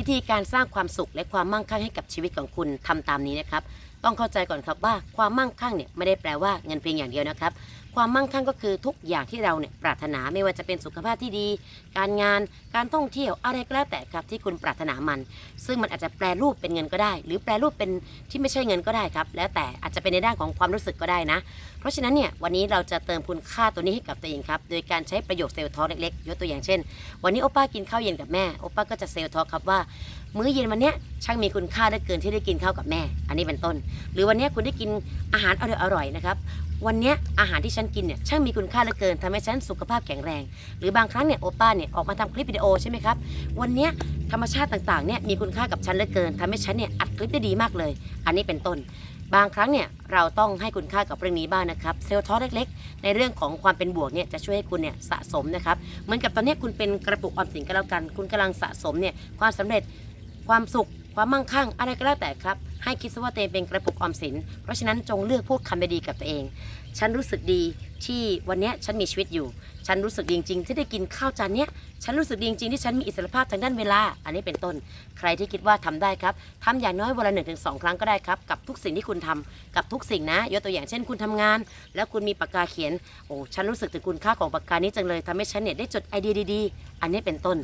วิธีการสร้างความสุขและความมั่งคั่งให้กับชีวิตของคุณทำตามนี้นะครับ ต้องเข้าใจก่อนครับว่าความมั่งคั่งเนี่ยไม่ได้แปลว่าเงินเพียงอย่างเดียวนะครับ ความมั่งคั่งก็คือทุกอย่างที่เราเนี่ยปรารถนาไม่ว่าจะเป็นสุขภาพที่ดี การงานการท่องเที่ยวอะไรก็แล้วแต่ครับที่คุณปรารถนามัน ซึ่งมันอาจจะแปลรูปเป็นเงินก็ได้ หรือแปลรูปเป็นที่ไม่ใช่เงินก็ได้ครับ แล้วแต่อาจจะเป็นในด้านของความรู้สึกก็ได้นะ เพราะฉะนั้นเนี่ยวันนี้เราจะเติมคุณค่าตัวนี้ให้กับตัวเองครับโดยการใช้ประโยคเซลล์ทอเล็กๆยกตัวอย่างเช่น วันนี้โอป้ากินข้าวเย็นกับแม่โอป้าก็จะเซลล์ทอครับว่ามื้อเย็นวันเนี้ยช่างมีคุณค่าเหลือเกินที่ได้กินข้าวกับแม่ อันนี้เป็นต้น หรือวันนี้คุณได้กินอาหารอร่อยๆนะครับ วันนี้อาหารที่ฉันกินเนี่ยช่างมีคุณค่าเหลือเกินทำให้ฉันสุขภาพแข็งแรง หรือบางครั้งเนี่ยโอป้าเนี่ยออกมาทำคลิปวิดีโอใช่ไหมครับ วันนี้ธรรมชาติต่างๆเนี่ยมีคุณค่ากับฉันเหลือเกินทำให้ฉันเนี่ยอัดคลิปได้ดีมากเลย อันนี้เป็นต้น บางครั้งเนี่ยเราต้องให้คุณค่ากับเรื่องนี้บ้างนะครับ เซลล์ทอเล็กๆ ในเรื่องของความเป็นบวกเนี่ยจะช่วยให้คุณเนี่ยสะสมนะครับ เหมือนกับตอนนี้คุณเป็นกระปุกออมสินก็แล้วกัน คุณกำลังสะสมเนี่ยความสำเร็จ ความสุข ความมั่งคั่ง อะไรก็แล้วแต่ครับ ให้คิดซะว่าตัวเองเป็นกระปุกออมสิน เพราะฉะนั้นจงเลือกพูดคำดีๆกับตัวเอง ฉันรู้สึกดีที่วันนี้ฉันมีชีวิตอยู่ ฉันรู้สึกดีจริง ๆ ที่ได้กินข้าวจานเนี้ย ฉันรู้สึกดีจริงๆที่ฉันมีอิสรภาพทางด้านเวลา อันนี้เป็นต้น ใครที่คิดว่าทำได้ครับทำอย่างน้อยวันละหนึ่งถึงสองครั้งก็ได้ครับ กับทุกสิ่งที่คุณทำกับทุกสิ่งนะ ยกตัวอย่างเช่นคุณทำงาน แล้วคุณมีปากกาเขียน โอ้ ฉันรู้สึกถึงคุณค่าของปากกานี้จังเลยทำให้ฉันเนี่ยได้จดไอเดียดีๆ อันนี้เป็นต้น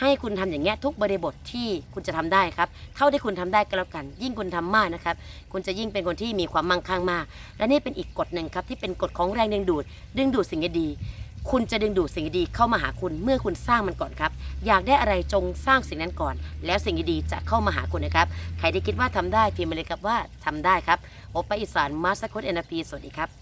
ให้คุณทำอย่างเงี้ยทุกบริบทที่คุณจะทำได้ครับ เท่าที่คุณทำได้ก็แล้วกัน ยิ่งคุณทามากนะครับ คุณจะยิ่งเป็นคนที่มีความมั่งคั่งมาก และนี่เป็นอีกกฎหนึ่งครับที่เป็นกฎของแรงดึงดูด ดึงดูดสิ่งดี คุณจะดึงดูดสิ่งดีเข้ามาหาคุณเมื่อคุณสร้างมันก่อนครับ อยากได้อะไรจงสร้างสิ่งนั้นก่อน แล้วสิ่งดีจะเข้ามาหาคุณนะครับ ใครที่คิดว่าทำได้พิมพ์มาเลยครับว่าทำได้ครับโอปอิสานมาสคตเอ็นพีสวัสดีครับ